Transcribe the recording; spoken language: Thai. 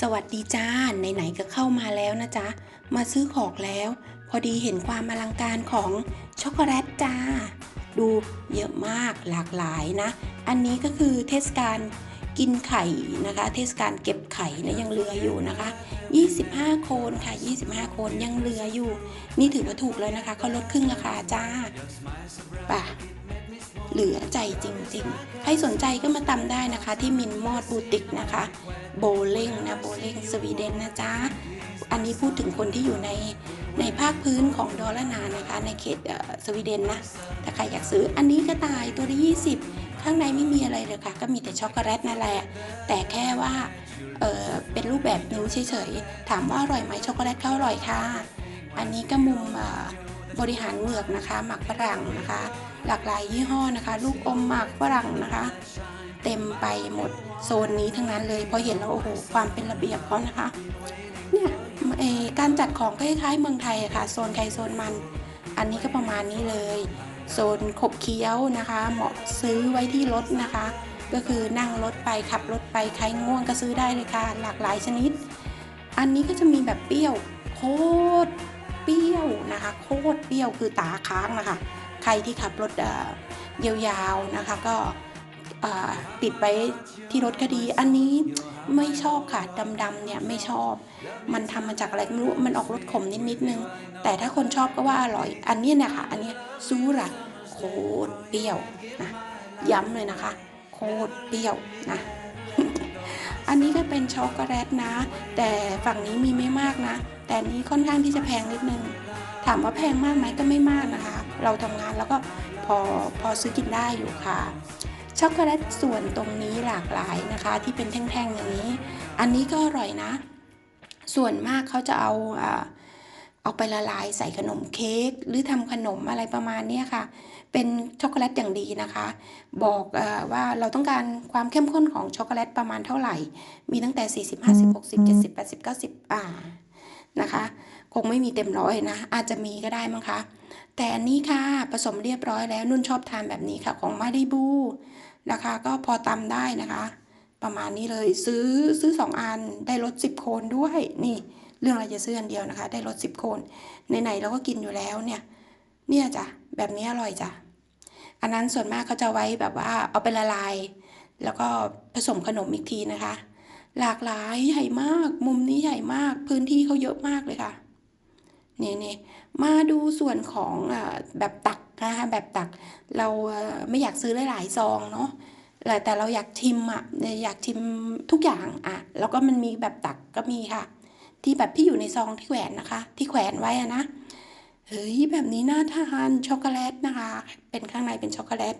สวัสดีจ้าไหนๆก็เข้ามาแล้วนะจ๊ะ มาซื้อของแล้ว พอดีเห็นความอลังการของช็อกโกแลตจ้า ดูเยอะมากหลากหลายนะ อันนี้ก็คือเทศกาลกินไข่นะคะ เทศกาลเก็บไข่นะยังเหลืออยู่นะคะ 25 โคนค่ะ 25 โคนยังเหลืออยู่ นี่ถือว่าถูกเลยนะคะเขาลดครึ่งราคาจ้าป่ะ เหลือใจจริงๆ ใครสนใจก็มาตำได้นะคะ ที่มินมอดบูติกนะคะ โบเลงนะโบเลงสวีเดนนะจ๊ะ อันนี้พูดถึงคนที่อยู่ในในภาคพื้นของดอลลานานะคะ ในเขตเสวีเดนนะ ถ้าใครอยากซื้ออันนี้ก็ตายตัวละ20 ข้างในไม่มีอะไรเลยค่ะ ก็มีแต่ช็อกโกแลตนั่นแหละ แต่แค่ว่าเเป็นรูปแบบนิ้วเฉยๆ ถามว่าอร่อยไหมช็อกโกแลตก็อร่อยค่ะ อันนี้ก็มุมบริหารเหงือกนะคะ หมักฝรั่งนะคะ หลากหลายยี่ห้อนะคะ ลูกอมหมากฝรั่งนะคะ เต็มไปหมดโซนนี้ทั้งนั้นเลยพอเห็นแล้วโอ้โหความเป็นระเบียบเขานะคะเนี่ยการจัดของคล้ายๆเมืองไทยอะค่ะโซนใครโซนมัน อันนี้ก็ประมาณนี้เลย โซนขบเคี้ยวนะคะ เหมาะซื้อไว้ที่รถนะคะ ก็คือนั่งรถไปขับรถไปใครง่วงก็ซื้อได้เลยค่ะหลากหลายชนิด อันนี้ก็จะมีแบบเปรี้ยวโคตรเปรี้ยวนะคะ โคตรเปรี้ยวคือตาค้างนะคะ ใครที่ขับรถเยาวๆนะคะก็ติดไว้ที่รถก็ดี อันนี้ไม่ชอบค่ะดำๆเนี่ยไม่ชอบ มันทำมาจากอะไรไม่รู้มันออกรสขมนิดๆนึง แต่ถ้าคนชอบก็ว่าอร่อย อันนี้เนี่ยค่ะอันนี้ซูระโคตรเปรี้ยวนะย้ำเลยนะคะ โคตรเปรี้ยวนะอันนี้ก็เป็นช็อกโกแลตนะ แต่ฝั่งนี้มีไม่มากนะ แต่นี้ค่อนข้างที่จะแพงนิดนึง ถามว่าแพงมากไหมก็ไม่มากนะคะ เราทำงานแล้วก็พอพอซื้อกินได้อยู่ค่ะ ช็อกโกแลตส่วนตรงนี้หลากหลายนะคะ ที่เป็นแท่งๆอย่างนี้ อันนี้ก็อร่อยนะ ส่วนมากเขาจะเอาเอาไปละลายใส่ขนมเค้กหรือทำขนมอะไรประมาณนี้ค่ะ เป็นช็อกโกแลตอย่างดีนะคะ บอกอว่าเราต้องการความเข้มข้นของช็อกโกแลตประมาณเท่าไหร่ มีตั้งแต่ 40 50 60 70 80 90อ่า นะคะ คงไม่มีเต็มร้อยนะ อาจจะมีก็ได้มั้งคะ แต่อันนี้ค่ะผสมเรียบร้อยแล้วนุ่นชอบทานแบบนี้ค่ะ ของมาริบูราคาก็พอตำได้นะคะ ประมาณนี้เลยซื้อซื้อสองอันได้ลด 10 โคนด้วยนี่ เรื่องอะไรจะซื้ออันเดียวนะคะ ได้ลด 10 โคนไหนๆเราก็กินอยู่แล้วเนี่ยเนี่ยจ้ะแบบนี้อร่อยจ้ะอันนั้นส่วนมากเขาจะไว้แบบว่าเอาไปละลาย แล้วก็ผสมขนมอีกทีนะคะ หลากหลายใหญ่มาก มุมนี้ใหญ่มาก พื้นที่เขาเยอะมากเลยค่ะนี่นี่มาดูส่วนของอาแบบตักนะคะแบบตักเราไม่อยากซื้อหลายๆซองเนาะแต่แต่เราอยากชิมอะอยากชิมทุกอย่างอะแล้วก็มันมีแบบตักก็มีค่ะ ที่แบบที่อยู่ในซองที่แขวนนะคะ ที่แขวนไว้อะนะเฮ้ยแบบนี้น่าทานช็อกโกแลตนะคะ เป็นข้างในเป็นช็อกโกแลต